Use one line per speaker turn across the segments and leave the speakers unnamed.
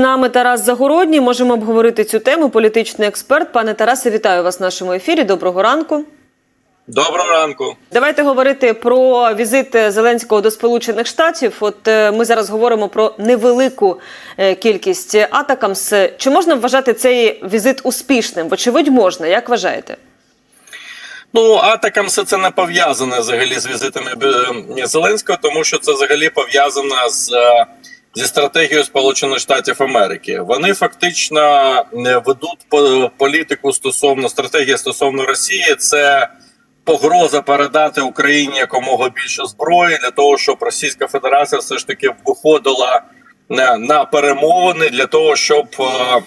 нами Тарас Загородній. Можемо обговорити цю тему. Політичний експерт. Пане Тарасе, вітаю вас в нашому ефірі. Доброго ранку.
Доброго ранку.
Давайте говорити про візит Зеленського до Сполучених Штатів. От е, ми зараз говоримо про невелику е, кількість атакамс. Чи можна вважати цей візит успішним? Вочевидь, можна. Як вважаєте?
Ну, атакамси це не пов'язане взагалі з візитами е, Зеленського, тому що це взагалі пов'язано з зі стратегією Сполучених Штатів Америки. Вони фактично е, ведуть по- політику стосовно стратегії стосовно Росії. Це погроза передати Україні якомога більше зброї для того, щоб Російська Федерація все ж таки виходила на, на перемовини для того, щоб. е,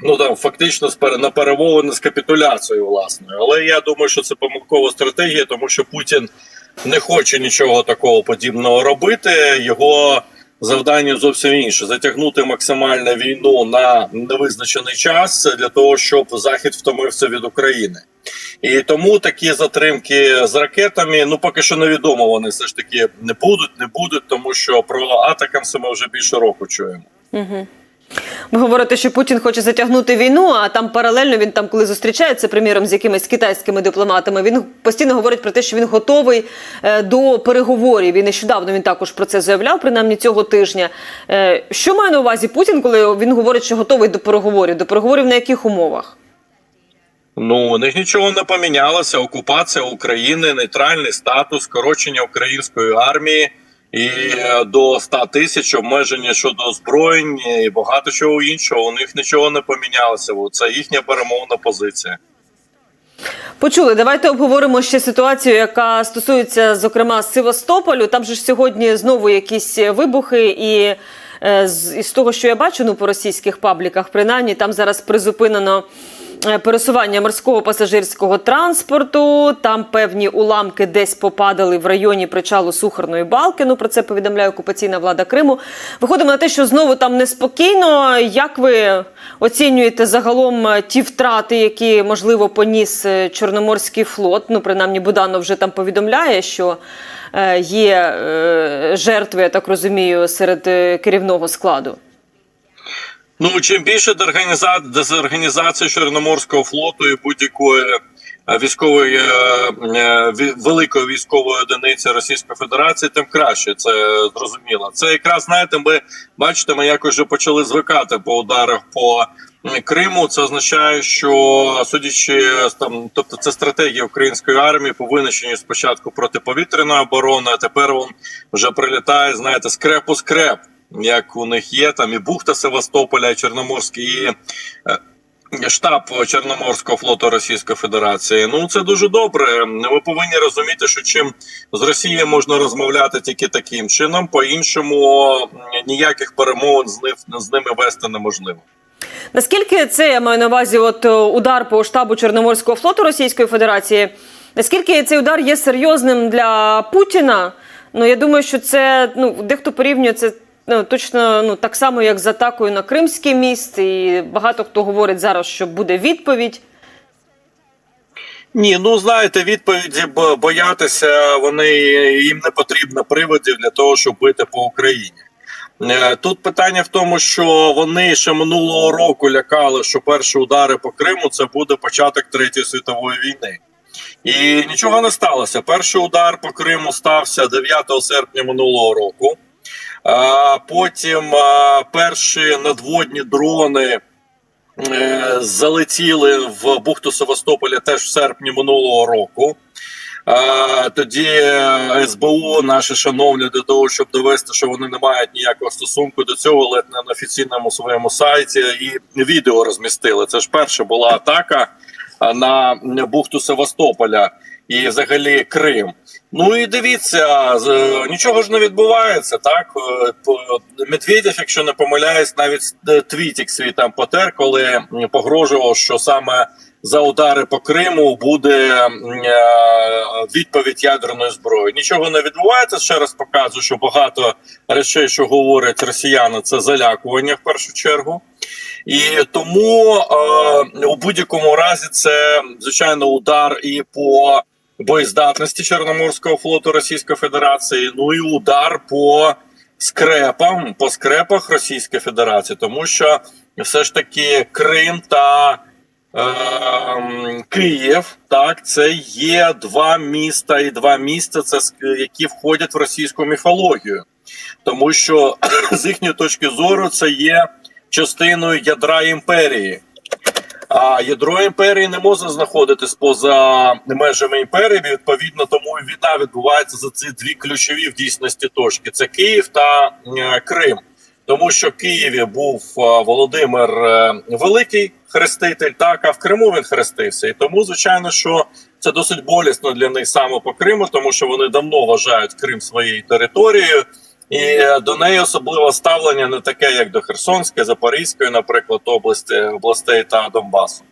ну там фактично на перемовини з капітуляцією власною. Але я думаю, що це помилкова стратегія, тому що Путін не хоче нічого такого подібного робити. Його завдання зовсім інше: затягнути максимально війну на невизначений час для того, щоб захід втомився від України. І тому такі затримки з ракетами, ну поки що невідомо, вони все ж таки не будуть, не будуть, тому що про атакамси ми вже більше року чуємо.
Ви говорите, що Путін хоче затягнути війну, а там паралельно він там, коли зустрічається, приміром, з якимись китайськими дипломатами, він постійно говорить про те, що він готовий е, до переговорів. І нещодавно він також про це заявляв, принаймні цього тижня. Е, що має на увазі Путін, коли він говорить, що готовий до переговорів? До переговорів на яких умовах?
Ну, у них нічого не помінялося. Окупація України, нейтральний статус, скорочення української армії і е, до 100 тисяч обмеження щодо озброєння і багато чого іншого. У них нічого не помінялося. Це їхня перемовна позиція.
Почули. Давайте обговоримо ще ситуацію, яка стосується, зокрема, Севастополю. Там же ж сьогодні знову якісь вибухи, і е, з того, що я бачу, ну по російських пабліках, принаймні там зараз призупинено. Е, Пересування морського пасажирського транспорту, там певні уламки десь попадали в районі причалу Сухарної балки. Ну про це повідомляє окупаційна влада Криму. Виходимо на те, що знову там неспокійно. Як ви оцінюєте загалом е, ті втрати, які можливо поніс е, Чорноморський флот? Ну, принаймні, Буданов вже там повідомляє, що є жертви, я так розумію, серед керівного складу.
Ну чим більше дезорганіза- дезорганізації Чорноморського флоту і будь-якої е, військової е, е, великої військової одиниці Російської Федерації, тим краще. Це зрозуміло. Це якраз знаєте, ми бачите, ми якось вже почали звикати по ударах по Криму. Це означає, що судячи там, тобто це стратегія української армії по винищенню спочатку протиповітряної оборони, а тепер він вже прилітає, знаєте, скреп у скреп як у них є там і бухта Севастополя, і Чорноморський і е, штаб Чорноморського флоту Російської Федерації. Ну це дуже добре. Ми повинні розуміти, що чим з Росією можна розмовляти тільки таким чином, по-іншому ніяких перемовин з, них, з ними вести неможливо.
Наскільки це я маю на увазі, от е, удар по штабу Чорноморського флоту Російської Федерації? Наскільки цей удар є серйозним для Путіна? Ну я думаю, що це ну дехто порівнює це точно ну так само, як з атакою на Кримський міст, і багато хто говорить зараз, що буде відповідь.
Ні, ну знаєте, відповіді боятися вони їм не потрібно приводів для того, щоб бити по Україні. Е, Тут питання в тому, що вони ще минулого року лякали, що перші удари по Криму це буде початок третьої світової війни. І нічого не сталося. Перший удар по Криму стався 9 серпня минулого року. Потім перші надводні дрони е, залетіли в бухту Севастополя теж в серпні минулого року. Тоді е, СБУ наші шановні для того, щоб довести, що вони не мають ніякого стосунку до цього, ледь не на офіційному своєму сайті і відео розмістили. Це ж перша була атака на бухту Севастополя і взагалі Крим. Ну і дивіться, з- нічого ж не відбувається. Так Е, Медведєв, якщо не помиляюсь, навіть е, твітік свій там потер, коли погрожував, що саме за удари по Криму буде е, відповідь ядерної зброї. Нічого не відбувається. Ще раз показую, що багато речей, що говорять росіяни, це залякування в першу чергу. І тому е, у будь-якому разі це звичайно удар і по боєздатності Чорноморського флоту Російської Федерації. Ну і удар по скрепам по скрепах Російської Федерації, тому що все ж таки Крим та е, Київ, так, це є два міста і два міста, це які входять в російську міфологію, тому що з їхньої точки зору це є частиною ядра імперії. А ядро імперії не може знаходитись поза межами імперії. Відповідно, тому і війна відбувається за ці дві ключові в дійсності точки: це Київ та е, Крим. Тому що в Києві був е, Володимир е, Великий хреститель, так а в Криму він хрестився. І тому, звичайно, що це досить болісно для них саме по Криму, тому що вони давно вважають Крим своєю територією. І е, до неї особливо ставлення не таке, як до Херсонської, Запорізької, наприклад, області областей та Донбасу.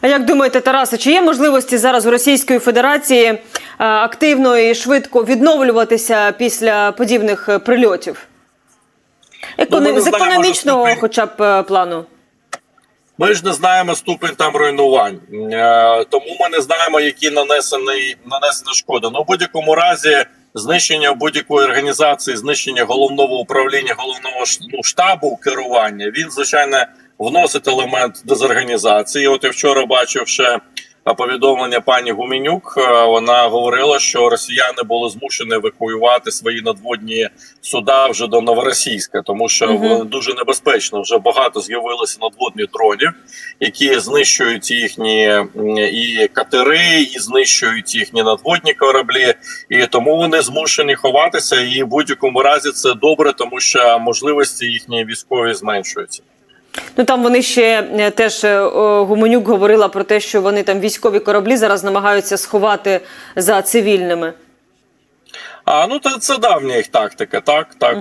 А як думаєте, Тарасе, чи є можливості зараз у Російської Федерації е, активно і швидко відновлюватися після подібних е, прильотів? Економ-
Ну,
З економічного,
ступінь-
хоча б плану.
Ми ж не знаємо ступень там руйнувань, тому ми не знаємо, які нанесений нанесена шкода. Ну, в будь-якому разі, знищення будь-якої організації, знищення головного управління, головного ну, штабу керування, він звичайно вносить елемент дезорганізації. От я вчора бачив ще повідомлення пані Гуменюк. Е, Вона говорила, що росіяни були змушені евакуювати свої надводні суда вже до Новоросійська, тому що
Мгм.
вони дуже небезпечно. Вже багато з'явилося надводних дронів, які знищують їхні і катери, і знищують їхні надводні кораблі. І тому вони змушені ховатися. І в будь-якому разі це добре, тому що можливості їхні військові зменшуються.
Ну там вони ще е, теж е, Гуменюк говорила про те, що вони там військові кораблі зараз намагаються сховати за цивільними.
А ну це, це давня їх тактика, так так.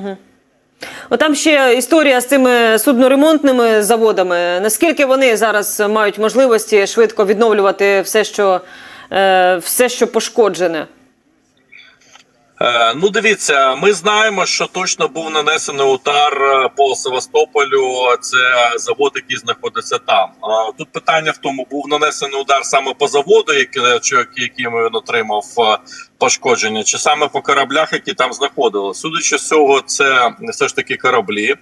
От там ще історія з цими судноремонтними заводами. Наскільки вони зараз мають можливості швидко відновлювати все, що, е, все, що пошкоджене?
Е, ну, дивіться, ми знаємо, що точно був нанесений удар е, по Севастополю. Це завод, який знаходиться там. Тут питання в тому, був нанесений удар саме по заводу, чи- яким він отримав е, пошкодження, чи саме по кораблях, які там знаходилися. Судячи з цього, це все ж таки кораблі.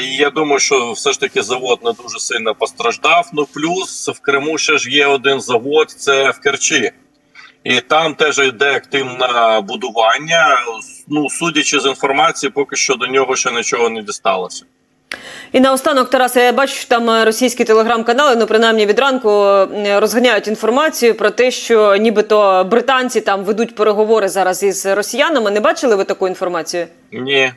І я думаю, що все ж таки завод не дуже сильно постраждав. Ну плюс в Криму ще ж є один завод, це в Керчі. І там теж йде активне будування. Ну, судячи з інформації, поки що до нього ще нічого не дісталося.
І наостанок, Тарасе, я бачу, що там російські телеграм-канали, ну принаймні від ранку розганяють інформацію про те, що нібито британці там ведуть переговори зараз із росіянами. Не бачили ви таку інформацію?
Ні.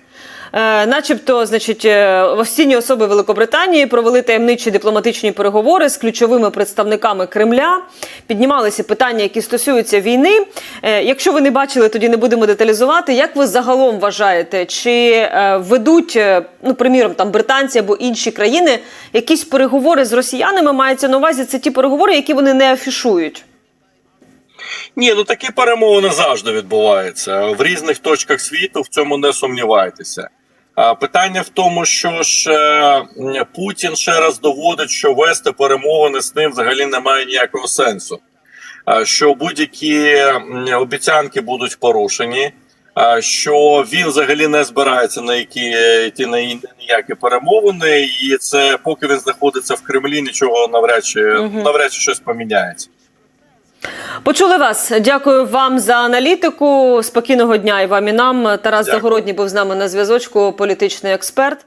Е, начебто, значить, е, офіційні особи Великобританії провели таємничі дипломатичні переговори з ключовими представниками Кремля. Піднімалися питання, які стосуються війни. Е, якщо ви не бачили, тоді не будемо деталізувати. Як ви загалом вважаєте, чи ведуть, ну приміром, там британці або інші країни якісь переговори з росіянами? Мається на увазі це ті переговори, які вони не афішують?
Ні, ну такі перемовини завжди відбуваються в різних точках світу. В цьому не сумнівайтеся. Питання в тому, що ж е, Путін ще раз доводить, що вести перемовини з ним взагалі немає ніякого сенсу. Що будь-які обіцянки будуть порушені, що він взагалі не збирається на які йти на ніякі перемовини, і це поки він знаходиться в Кремлі, нічого навряд чи навряд чи щось поміняється.
Почули вас. Дякую вам за аналітику. Спокійного дня і вам і нам. Тарас
Дякую.
Загородній був з нами на зв'язочку, політичний експерт.